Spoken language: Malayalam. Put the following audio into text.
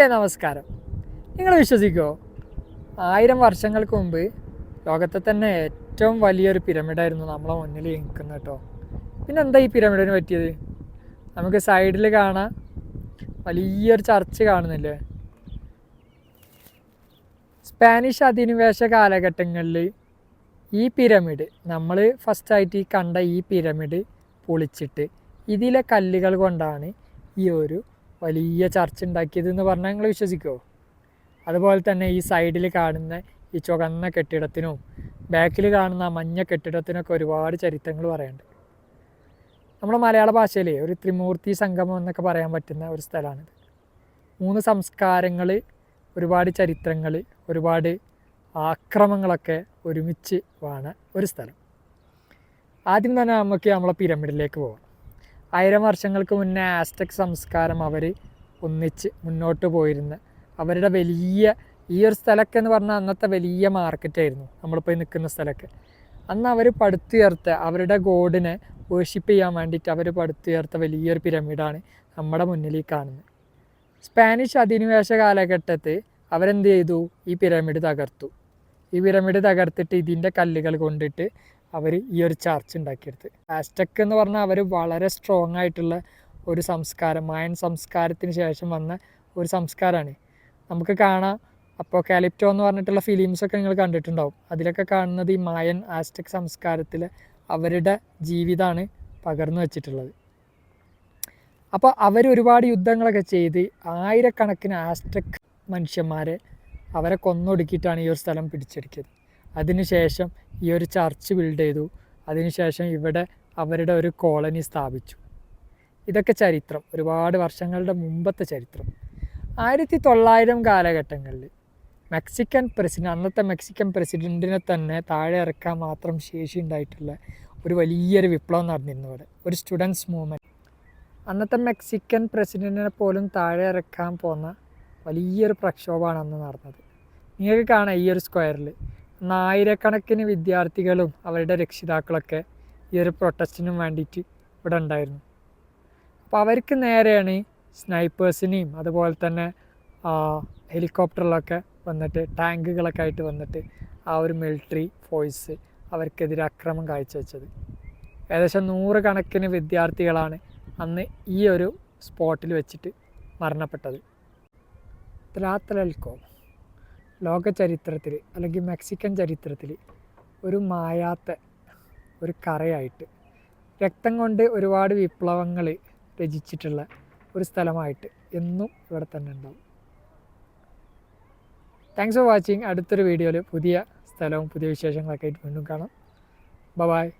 ഏ നമസ്കാരം. നിങ്ങൾ വിശ്വസിക്കുമോ ആയിരം വർഷങ്ങൾക്ക് മുമ്പ് ലോകത്തെ തന്നെ ഏറ്റവും വലിയൊരു പിരമിഡായിരുന്നു നമ്മളെ മുന്നിൽ നിൽക്കുന്നത് കേട്ടോ. പിന്നെ എന്താ ഈ പിരമിഡിന് പറ്റിയത്? നമുക്ക് സൈഡിൽ കാണാം വലിയൊരു ചർച്ച് കാണുന്നില്ലേ? സ്പാനിഷ് അധിനിവേശ കാലഘട്ടങ്ങളിൽ ഈ പിരമിഡ് നമ്മൾ ഫസ്റ്റായിട്ട് ഈ കണ്ട ഈ പിരമിഡ് പൊളിച്ചിട്ട് ഇതിലെ കല്ലുകൾ കൊണ്ടാണ് ഈ ഒരു വലിയ ചർച്ച ഉണ്ടാക്കിയത് എന്ന് പറഞ്ഞാൽ നിങ്ങൾ വിശ്വസിക്കുമോ അതുപോലെ തന്നെ ഈ സൈഡിൽ കാണുന്ന ഈ ചുവന്ന കെട്ടിടത്തിനും ബാക്കിൽ കാണുന്ന ആ മഞ്ഞ കെട്ടിടത്തിനൊക്കെ ഒരുപാട് ചരിത്രങ്ങൾ പറയുന്നുണ്ട് നമ്മുടെ മലയാള ഭാഷയിലെ ഒരു ത്രിമൂർത്തി സംഗമം എന്നൊക്കെ പറയാൻ പറ്റുന്ന ഒരു സ്ഥലമാണിത്. മൂന്ന് സംസ്കാരങ്ങൾ ഒരുപാട് ചരിത്രങ്ങൾ ഒരുപാട് ആക്രമങ്ങളൊക്കെ ഒരുമിച്ച് വാണ ഒരു സ്ഥലം. ആദ്യം തന്നെ നമുക്ക് നമ്മളെ പിരമിഡിലേക്ക് പോകാം ആയിരം വർഷങ്ങൾക്ക് മുന്നേ ആസ്റ്റക് സംസ്കാരം അവർ ഒന്നിച്ച് മുന്നോട്ട് പോയിരുന്ന. അവരുടെ വലിയ ഈ ഒരു സ്ഥലമൊക്കെ എന്ന് പറഞ്ഞാൽ അന്നത്തെ വലിയ മാർക്കറ്റായിരുന്നു നമ്മളിപ്പോൾ നിൽക്കുന്ന സ്ഥലമൊക്കെ. അന്ന് അവർ പടുത്തുയർത്ത അവരുടെ ഗോഡിനെ വേർഷിപ്പ് ചെയ്യാൻ വേണ്ടിയിട്ട് അവർ പടുത്തുയർത്ത വലിയൊരു പിരമിഡാണ് നമ്മുടെ മുന്നിൽ കാണുന്നത്. സ്പാനിഷ് അധിനിവേശ കാലഘട്ടത്തിൽ അവരെന്ത് ചെയ്തു? ഈ പിരമിഡ് തകർത്തു. ഈ പിരമിഡ് തകർത്തിട്ട് ഇതിന്റെ കല്ലുകൾ കൊണ്ടിട്ട് അവർ ഈ ഒരു ചർച്ച് ഉണ്ടാക്കിയെടുത്ത്. ആസ്റ്റക്ക് എന്ന് പറഞ്ഞാൽ അവർ വളരെ സ്ട്രോങ് ആയിട്ടുള്ള ഒരു സംസ്കാരം മായൻ സംസ്കാരത്തിന് ശേഷം വന്ന ഒരു സംസ്കാരമാണ്. നമുക്ക് കാണാം അപ്പോൾ കാലിപ്റ്റോ എന്ന് പറഞ്ഞിട്ടുള്ള ഫിലിംസൊക്കെ നിങ്ങൾ കണ്ടിട്ടുണ്ടാവും. അതിലൊക്കെ കാണുന്നത് ഈ മായൻ ആസ്റ്റക് സംസ്കാരത്തിൽ അവരുടെ ജീവിതമാണ് പകർന്നു വച്ചിട്ടുള്ളത്. അപ്പോൾ അവർ ഒരുപാട് യുദ്ധങ്ങളൊക്കെ ചെയ്ത് ആയിരക്കണക്കിന് ആസ്റ്റക് മനുഷ്യന്മാരെ അവരെ കൊന്നൊടുക്കിയിട്ടാണ് ഈ ഒരു സ്ഥലം പിടിച്ചെടുക്കിയത് അതിനുശേഷം ഈ ഒരു ചർച്ച് ബിൽഡ് ചെയ്തു. അതിനുശേഷം ഇവിടെ അവരുടെ ഒരു കോളനി സ്ഥാപിച്ചു. ഇതൊക്കെ ചരിത്രം. ഒരുപാട് വർഷങ്ങളുടെ മുമ്പത്തെ ചരിത്രം. ആയിരത്തി തൊള്ളായിരം കാലഘട്ടങ്ങളിൽ മെക്സിക്കൻ പ്രസിഡന്റ് അന്നത്തെ മെക്സിക്കൻ പ്രസിഡന്റിനെ തന്നെ താഴെ ഇറക്കാൻ മാത്രം ശേഷി ഉണ്ടായിട്ടുള്ള ഒരു വലിയൊരു വിപ്ലവം നടന്നിരുന്നു ഇവിടെ. ഒരു സ്റ്റുഡൻസ് മൂവ്മെന്റ് അന്നത്തെ മെക്സിക്കൻ പ്രസിഡന്റിനെ പോലും താഴെ ഇറക്കാൻ പോന്ന വലിയൊരു പ്രക്ഷോഭമാണ് അന്ന് നടന്നത്. നിങ്ങൾക്ക് കാണാം ഈ ഒരു സ്ക്വയറിൽ ആയിരക്കണക്കിന് വിദ്യാർത്ഥികളും അവരുടെ രക്ഷിതാക്കളൊക്കെ ഈ ഒരു പ്രൊട്ടസ്റ്റിനും വേണ്ടിയിട്ട് ഇവിടെ ഉണ്ടായിരുന്നു. അപ്പോൾ അവർക്ക് നേരെയാണ് സ്നൈപ്പേഴ്സിനെയും അതുപോലെ തന്നെ ഹെലികോപ്റ്ററിലൊക്കെ വന്നിട്ട് ടാങ്കുകളൊക്കെ ആയിട്ട് വന്നിട്ട് ആ ഒരു മിലിറ്ററി ഫോഴ്സ് അവർക്കെതിരെ അക്രമം കാഴ്ചവെച്ചത്. ഏകദേശം നൂറ് കണക്കിന് വിദ്യാർത്ഥികളാണ് അന്ന് ഈ ഒരു സ്പോട്ടിൽ വെച്ചിട്ട് മരണപ്പെട്ടത്. ത്രാത്തലൽക്കോ ലോക ചരിത്രത്തിൽ അല്ലെങ്കിൽ മെക്സിക്കൻ ചരിത്രത്തിൽ ഒരു മായാത്ത ഒരു കറയായിട്ട് രക്തം കൊണ്ട് ഒരുപാട് വിപ്ലവങ്ങൾ രചിച്ചിട്ടുള്ള ഒരു സ്ഥലമായിട്ട് എന്നും ഇവിടെ തന്നെ ഉണ്ടാവും. താങ്ക്സ് ഫോർ വാച്ചിങ് അടുത്തൊരു വീഡിയോയിൽ പുതിയ സ്ഥലവും പുതിയ വിശേഷങ്ങളൊക്കെ ആയിട്ട് വീണ്ടും കാണാം. ബ ബായ്